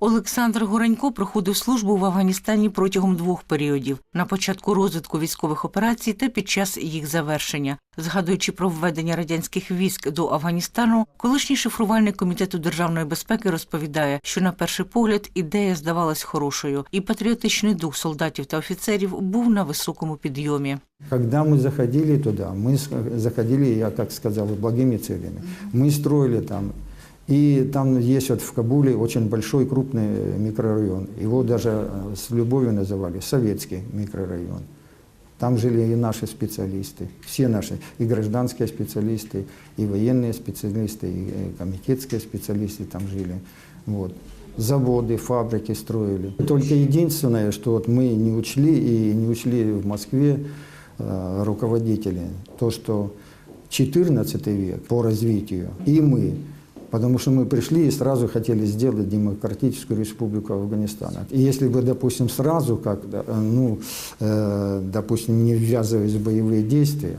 Олександр Горенько проходив службу в Афганістані протягом двох періодів: на початку розвитку військових операцій та під час їх завершення. Згадуючи про введення радянських військ до Афганістану, колишній шифрувальник комітету державної безпеки розповідає, що на перший погляд ідея здавалась хорошою, і патріотичний дух солдатів та офіцерів був на високому підйомі. Когда мы заходили туда, мы с- заходили, я как сказал, благими целями. Мы строили там, и там есть вот в Кабуле очень большой крупный микрорайон. Его даже э, с любовью называли советский микрорайон. Там жили и наши специалисты, все наши, и гражданские специалисты, и военные специалисты, и э, комитетские специалисты там жили. Вот. Заводы, фабрики строили. Только единственное, что вот мы не учли и не учли в Москве э, руководители, то, что 14 век по развитию и мы, потому что мы пришли и сразу хотели сделать демократическую республику Афганистана. И если бы, допустим, сразу, как, э, ну, э, допустим, не ввязываясь в боевые действия,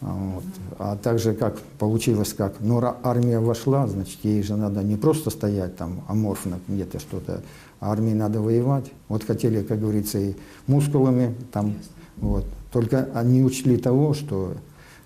вот. А также как получилось, как ну, ра- армия вошла, значит, ей же надо не просто стоять там аморфно где-то что-то, а армии надо воевать. Вот хотели, как говорится, и мускулами там, вот. Только они учли того, что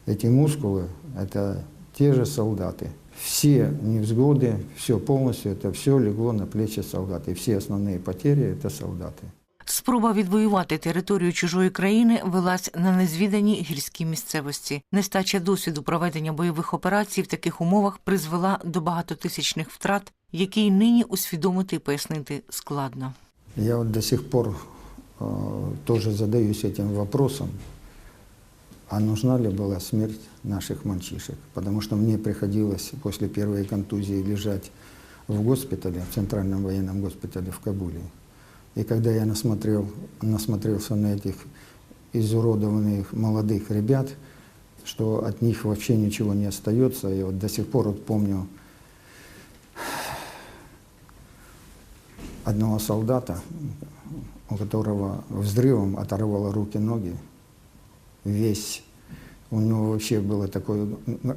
эти мускулы – это те же солдаты. Все невзгоды, все полностью, это все легло на плечи солдат. И все основные потери – это солдаты. Спроба відвоювати територію чужої країни велась на незвіданій гірській місцевості. Нестача досвіду проведення бойових операцій в таких умовах призвела до багатотисячних втрат, які й нині усвідомити і пояснити складно. Я вот до сих пор э, тоже задаюсь этим вопросом, А нужна ли была смерть наших мальчишек? Потому что мне приходилось после первой контузии лежать в госпитале, в Центральном военном госпитале в Кабуле. И когда я насмотрел, насмотрелся на этих изуродованных молодых ребят, что от них вообще ничего не остается, я вот до сих пор вот помню одного солдата, у которого взрывом оторвало руки-ноги, весь. У него вообще было такое,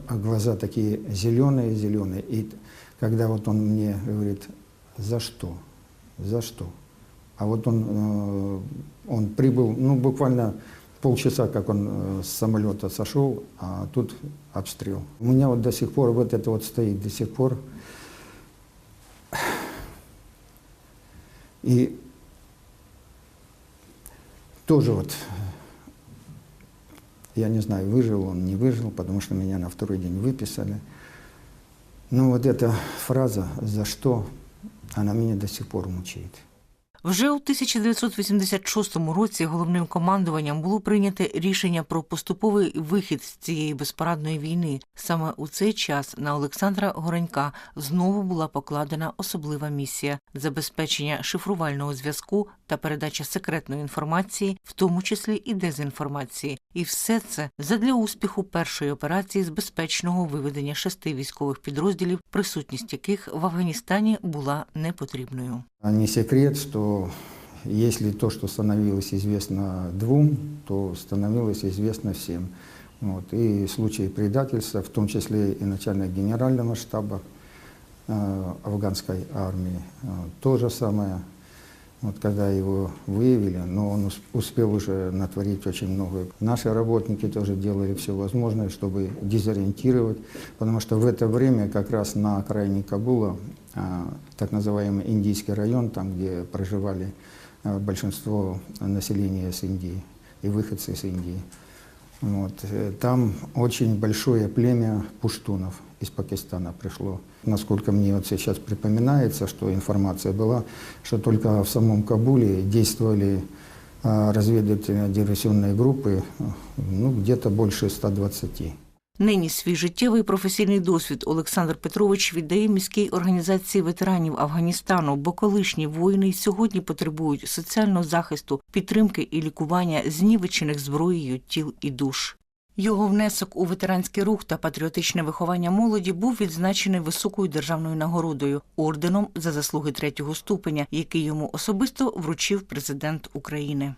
глаза такие зеленые-зеленые. И когда вот он мне говорит, за что? За что? А вот он, э, он прибыл, ну, буквально полчаса, как он э, с самолета сошел, а тут обстрел. У меня вот до сих пор вот это вот стоит, до сих пор. И тоже вот, я не знаю, выжил он, не выжил, потому что меня на второй день выписали. Но вот эта фраза «за что?» она меня до сих пор мучает. Вже у 1986 році головним командуванням було прийнято рішення про поступовий вихід з цієї безпорадної війни. Саме у цей час на Олександра Горенька знову була покладена особлива місія забезпечення шифрувального зв'язку та передача секретної інформації, в тому числі і дезінформації. і все це задля успіху першої операції з безпечного виведення шести військових підрозділів, присутність яких в Афганістані була непотрібною. Не секрет, что если то, что становилось известно двум, то становилось известно всем. Вот. И случаи предательства, в том числе и начальник генерального штаба э, афганской армии, э, то же самое, вот когда его выявили, но он ус- успел уже натворить очень много. Наши работники тоже делали все возможное, чтобы дезориентировать, потому что в это время как раз на окраине Кабула, а, так называемый Индийский район, там, где проживали а, большинство населения с Индии и выходцы из Индии, вот, э, там очень большое племя пуштунов из Пакистана пришло. Насколько мне вот сейчас припоминается, что информация была, что только в самом Кабуле действовали а, разведывательно-диверсионные группы, э, ну, где-то больше 120. Нині свій життєвий професійний досвід Олександр Петрович віддає міській організації ветеранів Афганістану, бо колишні воїни й сьогодні потребують соціального захисту, підтримки і лікування знівечених зброєю тіл і душ. Його внесок у ветеранський рух та патріотичне виховання молоді був відзначений високою державною нагородою орденом за заслуги третього ступеня, який йому особисто вручив президент України.